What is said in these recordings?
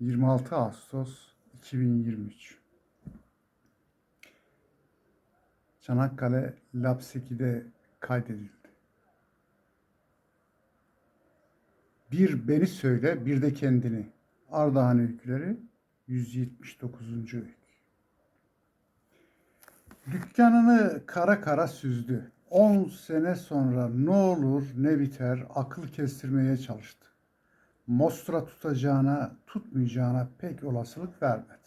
26 Ağustos 2023 Çanakkale Lapseki'de kaydedildi. Bir beni söyle, bir de kendini. Ardahan Öyküleri 179. öykü. Dükkanını kara kara süzdü. 10 sene sonra ne olur ne biter akıl kestirmeye çalıştı. Mostra tutacağına, tutmayacağına pek olasılık vermedi.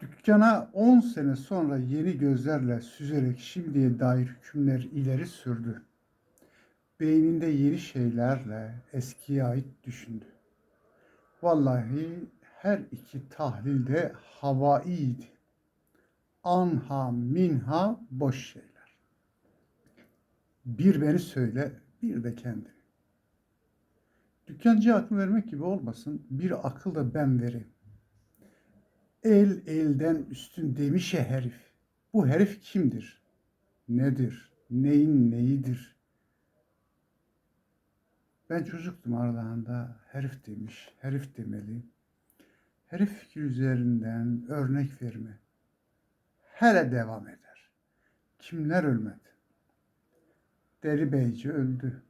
Dükkana 10 sene sonra yeni gözlerle süzerek şimdiye dair hükümler ileri sürdü. Beyninde yeni şeylerle eskiye ait düşündü. Vallahi her iki tahlilde havaiydi. Anha minha boş şeyler. Bir beni söyle, bir de kendini. Dükkancıya akıl vermek gibi olmasın, bir akıl da ben vereyim. El elden üstün demiş ya herif. Bu herif kimdir? Nedir? Neyin neyidir? Ben çocuktum Ardahan'da. Herif demiş, herif demeli. Herif fikir üzerinden örnek verme. Hele devam eder. Kimler ölmedi? Deli Beyci öldü.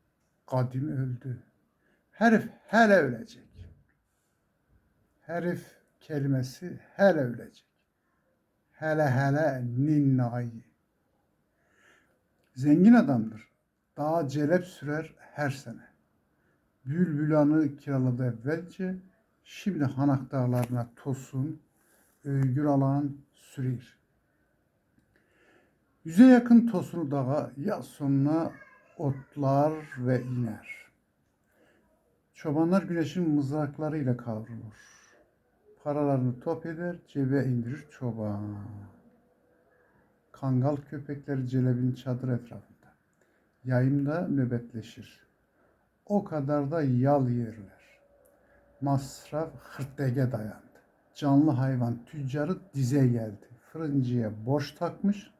Kadim öldü. Herif hele ölecek. Herif kelimesi hele ölecek. Hele hele ninnayı. Zengin adamdır. Daha celep sürer her sene. Bülbülanı kiraladı evvelce. Şimdi Hanak dağlarına tosun, öygür alan sürür. Yüze yakın tosunu dağa yaz sonuna otlar ve iner. Çobanlar güneşin mızraklarıyla kavrulur. Paralarını top eder, cebe indirir çoban. Kangal köpekleri celebin çadır etrafında. Yayımda nöbetleşir. O kadar da yal yerler. Masraf hırtlege dayandı. Canlı hayvan tüccarı dize geldi. Fırıncıya borç takmış.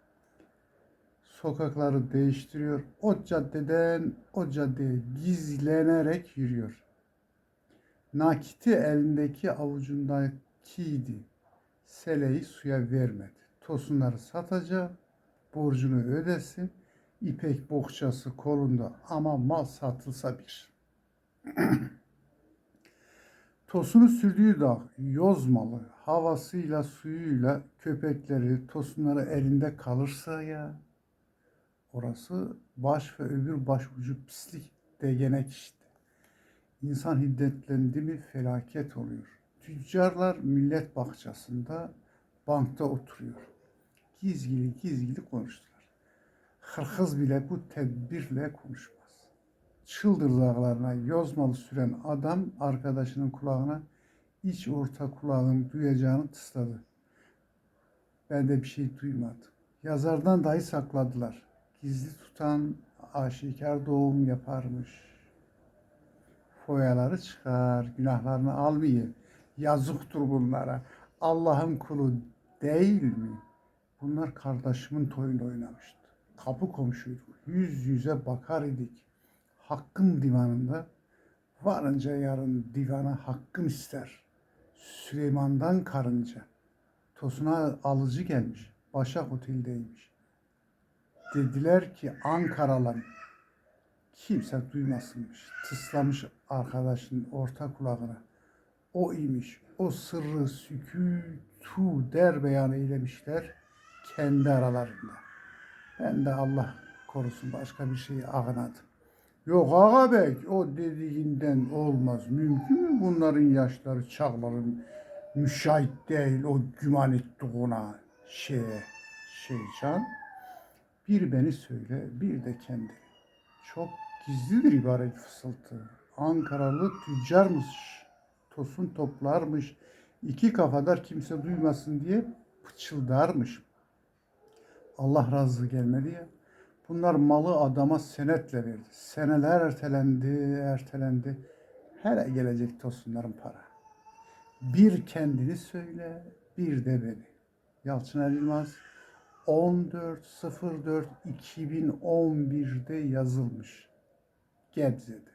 Sokakları değiştiriyor. O caddeden o caddeye gizlenerek yürüyor. Nakiti elindeki avucundakiydi. Seleyi suya vermedi. Tosunları satacak, borcunu ödesin. İpek bohçası kolunda ama mal satılsa bir. Tosunu sürdüğü dağ yozmalı, havasıyla suyuyla köpekleri, tosunları elinde kalırsa ya orası baş ve öbür baş ucu pislik degenek işte. İnsan hiddetlendi mi felaket oluyor. Tüccarlar millet bahçesinde bankta oturuyor. Gizgili gizgili konuştular. Hırkız bile bu tedbirle konuşmaz. Çıldır dağlarına yozmalı süren adam arkadaşının kulağına iç orta kulağın duyacağını tısladı. Ben de bir şey duymadım. Yazardan dahi sakladılar. Gizli tutan aşikar doğum yaparmış. Foyaları çıkar, günahlarını almayın. Yazıktır bunlara. Allah'ın kulu değil mi? Bunlar kardeşimin toyunu oynamıştı. Kapı komşuyduk. Yüz yüze bakar idik. Hakkın divanında varınca yarın divana hakkım ister. Süleyman'dan karınca. Tosuna alıcı gelmiş. Başak Otel'deymiş. Dediler ki Ankaralı kimse duymasınmış. Tıslamış arkadaşın orta kulağına. O imiş. O sırrı sükûtu der beyan eylemişler kendi aralarında. Ben de Allah korusun başka bir şeyi ağnadım. Yok ağa bey o dediğinden olmaz. Mümkün mü bunların yaşları çağları müşahit değil o güman ettiğine şeye şeycan. Bir beni söyle bir de kendi. Çok gizlidir ibaret fısıltı. Ankaralı tüccarmış. Tosun toplarmış. iki kafadar kimse duymasın diye pıçıldarmış. Allah razı gelmedi ya. Bunlar malı adama senetle verdi. Seneler ertelendi, ertelendi. Hele gelecek tosunların para. Bir kendini söyle, bir de beni. Yalçın Er Yılmaz 14.04.2011'de yazılmış. Gebze'de.